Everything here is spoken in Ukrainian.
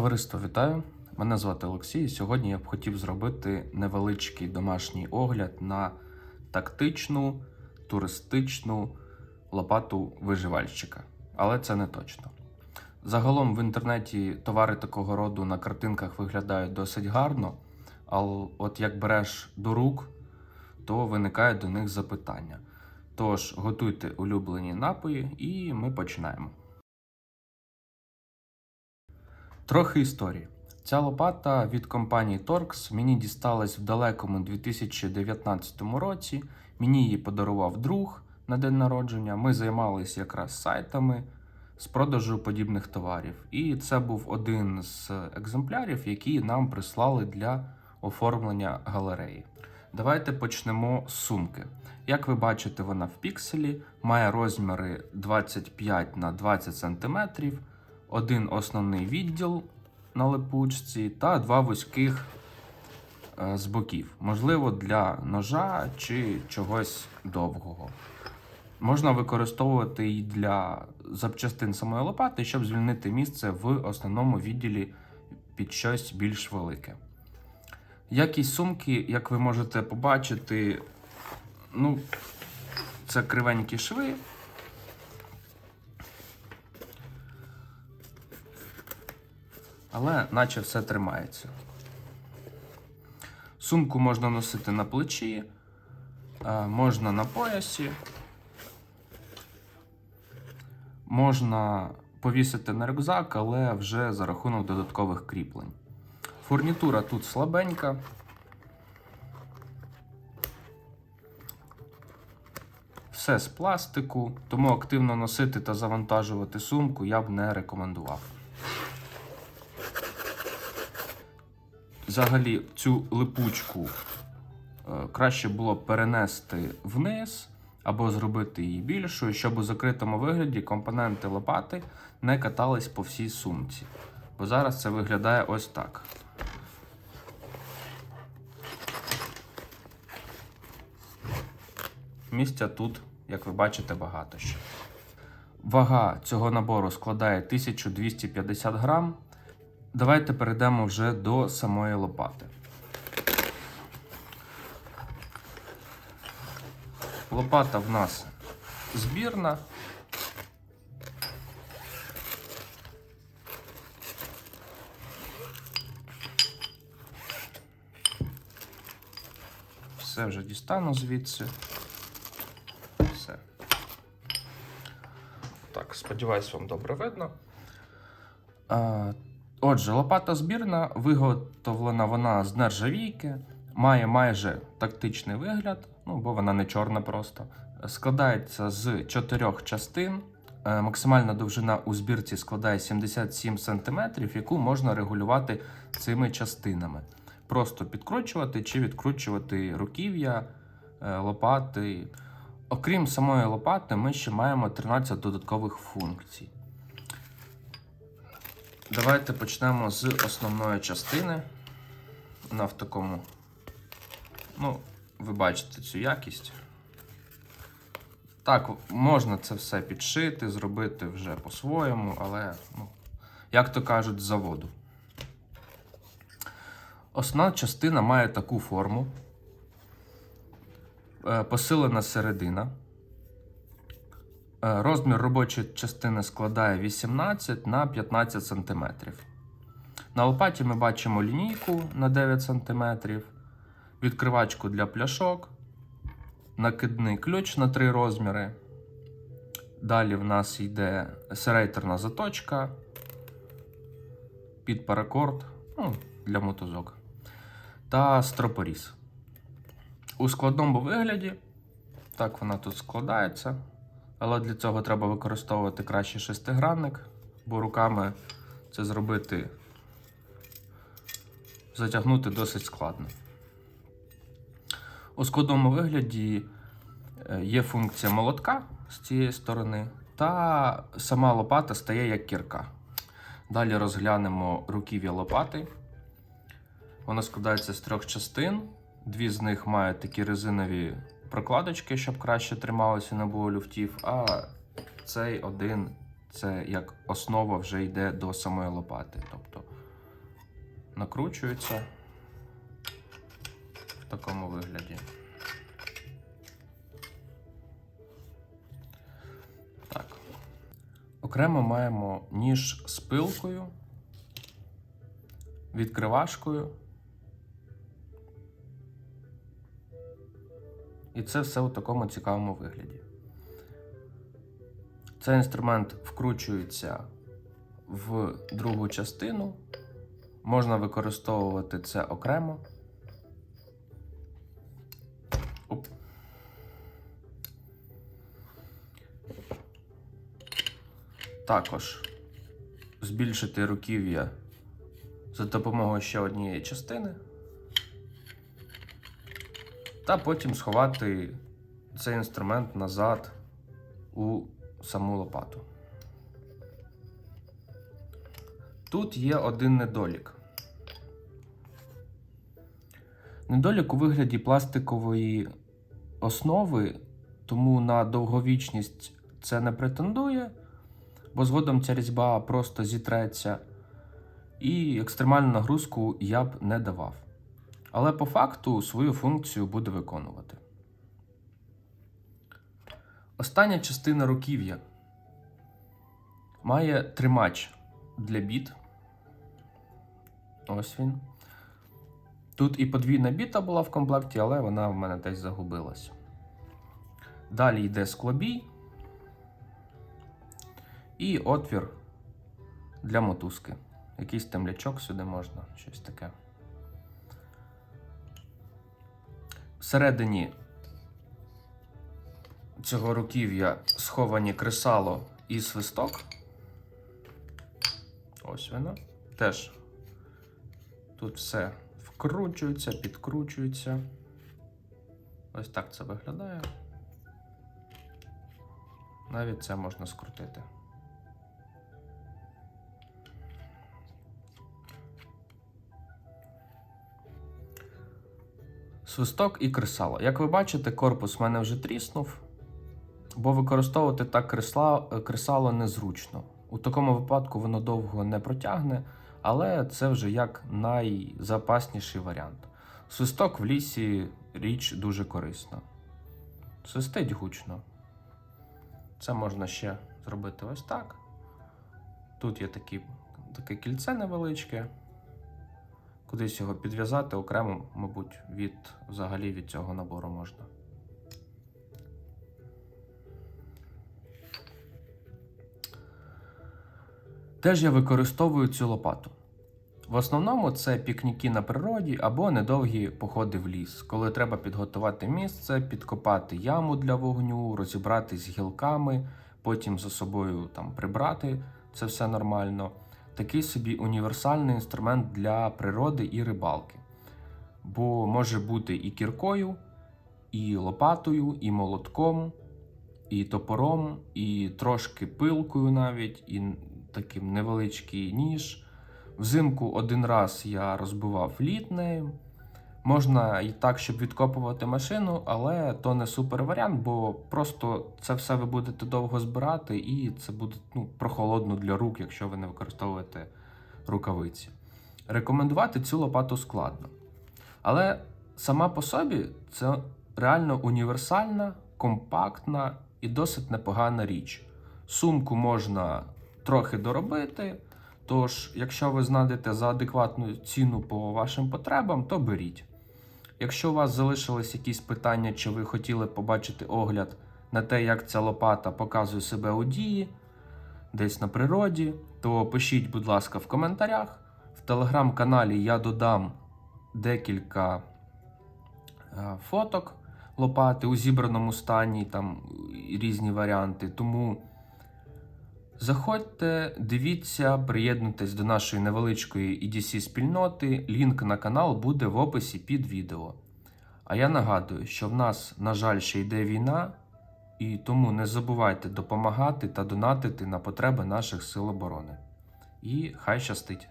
Товариство, вітаю! Мене звати Олексій. Сьогодні я б хотів зробити невеличкий домашній огляд на тактичну туристичну лопату виживальщика. Але це не точно. Загалом в інтернеті товари такого роду на картинках виглядають досить гарно, але от як береш до рук, то виникає до них запитання. Тож готуйте улюблені напої, і ми починаємо. Трохи історії. Ця лопата від компанії Torx мені дісталась в далекому 2019 році. Мені її подарував друг на день народження. Ми займалися якраз сайтами з продажу подібних товарів. І це був один з екземплярів, які нам прислали для оформлення галереї. Давайте почнемо з сумки. Як ви бачите, вона в пікселі, має розміри 25 на 20 см, один основний відділ на липучці та два вузьких е, з боків. Можливо, для ножа чи чогось довгого. Можна використовувати і для запчастин самої лопати, щоб звільнити місце в основному відділі під щось більш велике. Якість сумки, як ви можете побачити, ну, це кривенькі шви. Але наче все тримається. Сумку можна носити на плечі, е, можна на поясі, можна повісити на рюкзак, але вже за рахунок додаткових кріплень. Фурнітура тут слабенька. Все з пластику, тому активно носити та завантажувати сумку я б не рекомендував. Взагалі, цю липучку е, краще було перенести вниз або зробити її більшою, щоб у закритому вигляді компоненти лопати не катались по всій сумці. Бо зараз це виглядає ось так. Місця тут, як ви бачите, багато ще. Вага цього набору складає 1250 грам. Давайте перейдемо вже до самої лопати. Лопата в нас збірна. Все вже дістану звідси. Все. Так, сподіваюсь, вам добре видно. Отже, лопата збірна, виготовлена вона з нержавійки, має майже тактичний вигляд, ну бо вона не чорна просто. Складається з чотирьох частин. Е, Максимальна довжина у збірці складає 77 см, яку можна регулювати цими частинами. Просто підкручувати чи відкручувати руків'я, е, лопати. Окрім самої лопати, ми ще маємо 13 додаткових функцій. Давайте почнемо з основної частини. Вона в такому. Ну, ви бачите цю якість. Так, можна це все підшити, зробити вже по-своєму, але, ну, як то кажуть, з заводу. Основна частина має таку форму. Е, Посилена середина. Е, Розмір робочої частини складає 18 на 15 см. На лопаті ми бачимо лінійку на 9 см, відкривачку для пляшок, накидний ключ на 3 розміри. Далі в нас йде серейтерна заточка, під паракорд ну, для мотузок та стропоріз. У складному вигляді, так вона тут складається. Але для цього треба використовувати краще шестигранник, бо руками це зробити, затягнути досить складно. У складному вигляді е, є функція молотка з цієї сторони, та сама лопата стає як кірка. Далі розглянемо руків'я лопати. Вона складається з трьох частин. Дві з них мають такі резинові прокладочки, щоб краще трималося не було люфтів. А цей один це як основа вже йде до самої лопати. Тобто накручуються в такому вигляді. Так. Окремо маємо ніж з пилкою, відкривашкою. І це все у такому цікавому вигляді. Цей інструмент вкручується в другу частину. Можна використовувати це окремо. Оп. Також збільшити руків'я за допомогою ще однієї частини. Та потім сховати цей інструмент назад у саму лопату. Тут є один недолік. Недолік у вигляді пластикової основи, тому на довговічність це не претендує, бо згодом ця різьба просто зітреться, і екстремальну нагрузку я б не давав. Але по факту свою функцію буде виконувати. Остання частина руків'я має тримач для біт. Ось він. Тут і подвійна біта була в комплекті, але вона в мене десь загубилась. Далі йде склобій і отвір для мотузки. Якийсь темлячок сюди можна, щось таке. Всередині цього руків'я сховані кресало і свисток. Ось воно. Теж тут все вкручується, підкручується. Ось так це виглядає. Навіть це можна скрутити. Свисток і кресало. Як ви бачите, корпус в мене вже тріснув, бо використовувати так кресало незручно. У такому випадку воно довго не протягне, але це вже як найзапасніший варіант. Свисток в лісі річ дуже корисна. Свистить гучно. Це можна ще зробити ось так. Тут є такі, таке кільце невеличке. Кудись його підв'язати окремо, мабуть, від взагалі від цього набору можна. Теж я використовую цю лопату. В основному це пікніки на природі або недовгі походи в ліс, коли треба підготувати місце, підкопати яму для вогню, розібратись з гілками, потім за собою там прибрати це все нормально. Такий собі універсальний інструмент для природи і рибалки. Бо може бути і кіркою, і лопатою, і молотком, і топором, і трошки пилкою навіть, і таким невеличкий ніж. Взимку один раз я розбивав лід нею. Можна і так, щоб відкопувати машину, але то не супер варіант, бо просто це все ви будете довго збирати, і це буде ну, прохолодно для рук, якщо ви не використовуєте рукавиці. Рекомендувати цю лопату складно. Але сама по собі це реально універсальна, компактна і досить непогана річ. Сумку можна трохи доробити. Тож, якщо ви знайдете за адекватну ціну по вашим потребам, то беріть. Якщо у вас залишились якісь питання, чи ви хотіли побачити огляд на те, як ця лопата показує себе у дії, десь на природі, то пишіть, будь ласка, в коментарях. В телеграм-каналі я додам декілька е, фоток лопати у зібраному стані, там різні варіанти. Тому. Заходьте, дивіться, приєднуйтесь до нашої невеличкої EDC спільноти. Лінк на канал буде в описі під відео. А я нагадую, що в нас, на жаль, ще йде війна, і тому не забувайте допомагати та донатити на потреби наших сил оборони. І хай щастить!